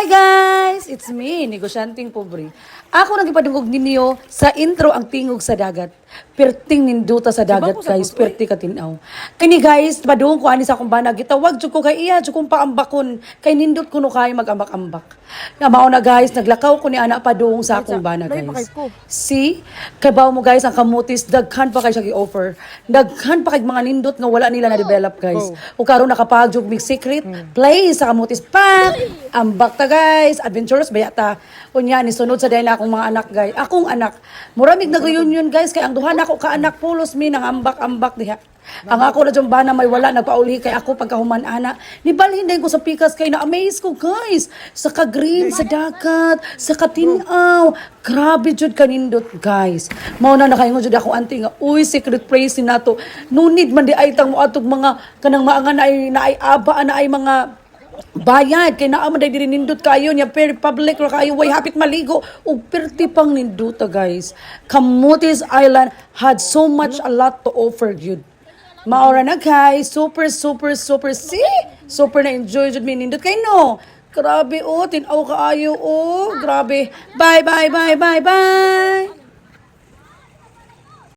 Hi guys! It's me, Negosyanteng Pobre. Ako nang ipadungog ninyo sa intro ang tingog sa dagat. Perting ninduta sa dagat guys, perti ka tinaw. Kini guys, padung ko ani sa akong banag, gitawag jud ko kay iya, jud kong paambakon. Kay nindot ko no kay magambak-ambak. Nga mao na guys, naglakaw ko ni ana padung sa akong banag guys. See? Kabaw mo guys ang kamutis, daghan pa kay siya gi-offer. Daghan pa kay mga nindot nga wala nila na-develop guys. O karon nakapagjog big secret, play sa kamutis pa. Ambak ta guys, adventurous bayata. Unya ni sunod sa dahil akong mga anak guys. Akong anak. Muramig nag-reunion guys kay ang duha na ako ka anak pulos mi nang ambak-ambak diha. Ang ako na dyan bana may wala nagpauli kay ako pagkahuman ana. Nibalhin din ko sa pikas kay na-amaze ko guys. Sa ka-green, sa dagat, sa katinaw. Grabe jud kanindot guys. Mao na nakaingon jud ako anti nga uy secret praise ni nato. No need man di ay tang mo atog mga kanang maangan na ay na ay aba na ay mga bayad kay naa man diri nindot kayo niya very public ra kayo way hapit maligo ug perti pang ninduta guys Camotes Island had so much a lot to offer yun Maora na guys, super super super see, super na enjoy jud mi nindot kay no. Grabe oh, tinaw kaayo oh, grabe. Bye bye bye bye bye.